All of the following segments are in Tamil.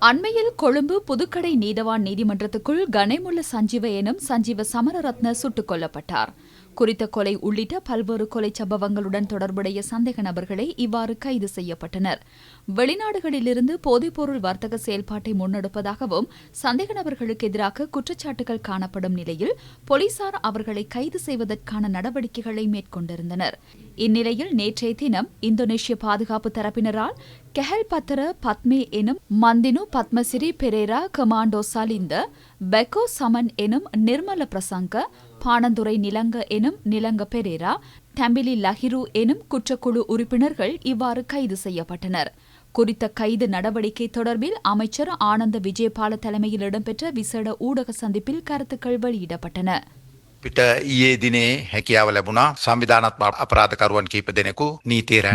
அண்மையில் கொழும்பு புதுக்கடை நீதவான் நீதிமன்றத்துக்குள் கனேமுள்ள சஞ்சீவ எனும் சஞ்சீவ சமரரத்ன சுட்டுக் கொல்லப்பட்டார். குறித்த கொலை உள்ளிட்ட பல்வேறு கொலை சம்பவங்களுடன் தொடர்புடைய சந்தேக நபர்களே இவ்வாறு கைது செய்யப்பட்டனர். வெளிநாடுகளிலிருந்து போதைப்பொருள் வர்த்தக செயல்பாட்டை முன்னெடுப்பதாகவும் சந்தேக நபர்களுக்கு எதிராக குற்றச்சாட்டுகள் காணப்படும் நிலையில் போலீசார் அவர்களை கைது செய்வதற்கான நடவடிக்கைகளை மேற்கொண்டிருந்தனர். இந்நிலையில் நேற்றைய தினம் இந்தோனேஷிய பாதுகாப்பு தரப்பினரால் கெஹல் பத்தர பத்மே எனும் மந்தினு பத்மசிறி பெரேரா கமாண்டோ சலிந்த பெக்கோ சமன் எனும் நிர்மல பிரசங்க பாணந்துரை நிலங்க எனும் நிலங்க பெரேரா டம்பிலி லஹிரு எனும் குற்றக்குழு உறுப்பினர்கள் இவ்வாறு கைது செய்யப்பட்டனர். குறித்த கைது நடவடிக்கை தொடர்பில் அமைச்சர் ஆனந்த விஜயபால தலைமையில் இடம்பெற்ற விசேட ஊடக சந்திப்பில் கருத்துக்கள் வெளியிடப்பட்டன.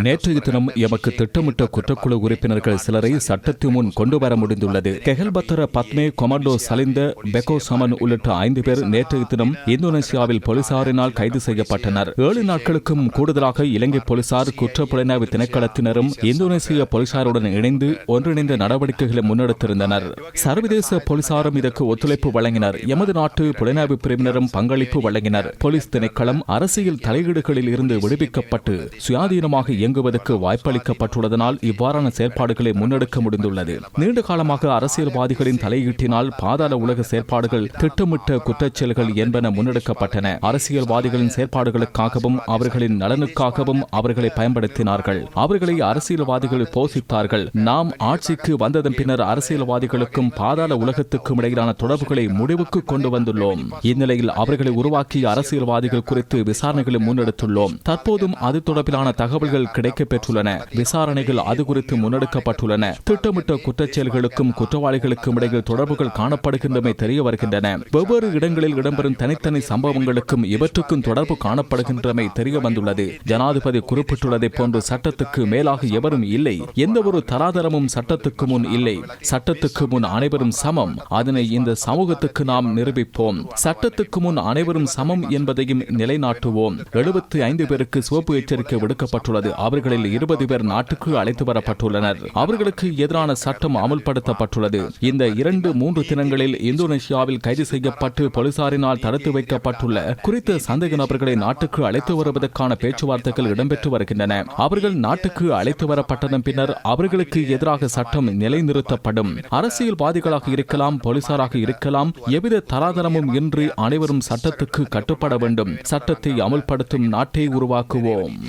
நேற்றைய தினம் எமக்கு திட்டமிட்ட குற்றக்குழு உறுப்பினர்கள் சிலரை சட்டத்தின் முன் கொண்டு வர முடிந்துள்ளது கெஹல்பத்தர பத்மே கொமண்டோ சலிந்த பெகோ சமன் உள்ளிட்ட ஐந்து பேர் நேற்றைய தினம் இந்தோனேசியாவில் போலீசாரினால் கைது செய்யப்பட்டனர் ஏழு நாட்களுக்கும் கூடுதலாக இலங்கை போலீசார் குற்றப்புலனாய்வு திணைக்களத்தினரும் இந்தோனேசிய போலீசாருடன் இணைந்து ஒன்றிணைந்த நடவடிக்கைகளை முன்னெடுத்திருந்தனர். சர்வதேச போலீசாரும் இதற்கு ஒத்துழைப்பு வழங்கினர். எமது நாட்டு புலனாய்வு பிரிவினரும் பங்களிப்பு ஒத்துழைப்பு வழங்கினர். போலீஸ் திணைக்களம் அரசியல் தலையீடுகளில் இருந்து விடுவிக்கப்பட்டு சுயாதீனமாக இயங்குவதற்கு வாய்ப்பளிக்கப்பட்டுள்ளதனால் இவ்வாறான செயற்பாடுகளை முன்னெடுக்க முடிந்துள்ளது. நீண்ட காலமாக அரசியல்வாதிகளின் தலையீட்டினால் பாதாள உலக செயற்பாடுகள் திட்டமிட்ட குற்றச்செயல்கள் என்பன முன்னெடுக்கப்பட்டன. அரசியல்வாதிகளின் செயற்பாடுகளுக்காகவும் அவர்களின் நலனுக்காகவும் அவர்களை பயன்படுத்தினார்கள். அவர்களை அரசியல்வாதிகள் போசித்தார்கள் நாம் ஆட்சிக்கு வந்ததன் பின்னர் அரசியல்வாதிகளுக்கும் பாதாள உலகத்துக்கும் இடையிலான தொடர்புகளை முடிவுக்கு கொண்டு வந்துள்ளோம். இந்நிலையில் அவர்களை உருவாக்கிய அரசியல்வாதிகள் குறித்து விசாரணைகளை முன்னெடுத்துள்ளோம். தற்போதும் அது தொடர்பிலான தகவல்கள் கிடைக்கப்பெற்றுள்ளன. விசாரணைகள் அது குறித்து முன்னெடுக்கப்பட்டுள்ளன. திட்டமிட்ட குற்றச்செயல்களுக்கும் குற்றவாளிகளுக்கும் இடையில் தொடர்புகள் காணப்படுகின்றமை தெரிய வருகின்றன. வெவ்வேறு இடங்களில் இடம்பெறும் தனித்தனி சம்பவங்களுக்கும் இவற்றுக்கும் தொடர்பு காணப்படுகின்றமை தெரிய வந்துள்ளது. ஜனாதிபதி குறிப்பிட்டுள்ளதை போன்று சட்டத்துக்கு மேலாக எவரும் இல்லை. எந்த ஒரு தராதரமும் சட்டத்துக்கு முன் இல்லை. சட்டத்துக்கு முன் அனைவரும் சமம். அதனை இந்த சமூகத்துக்கு நாம் நிரூபிப்போம். சட்டத்துக்கு முன் அனைவரும் சமம் என்பதையும் நிலைநாட்டுவோம். எழுபத்தி ஐந்து பேருக்கு சிவப்பு எச்சரிக்கை விடுக்கப்பட்டுள்ளது. அவர்களில் இருபது பேர் நாட்டுக்கு அழைத்து வரப்பட்டுள்ளனர். அவர்களுக்கு எதிரான சட்டம் அமுல்படுத்தப்பட்டுள்ளது. இந்த இரண்டு மூன்று தினங்களில் இந்தோனேஷியாவில் கைது செய்யப்பட்டு போலீசாரினால் தடுத்து வைக்கப்பட்டுள்ள குறித்த சந்தேக நபர்களை நாட்டுக்கு அழைத்து வருவதற்கான பேச்சுவார்த்தைகள் இடம்பெற்று வருகின்றன. அவர்கள் நாட்டுக்கு அழைத்து வரப்பட்டதன் பின்னர் அவர்களுக்கு எதிராக சட்டம் நிலைநிறுத்தப்படும். அரசியல்வாதிகளாக இருக்கலாம் போலீசாராக இருக்கலாம் எவ்வித தராதரமும் இன்றி அனைவரும் சட்டத்தை சட்டத்துக்கு கட்டுப்பட வேண்டும். சட்டத்தை அமுல்படுத்தும் நாட்டை உருவாக்குவோம்.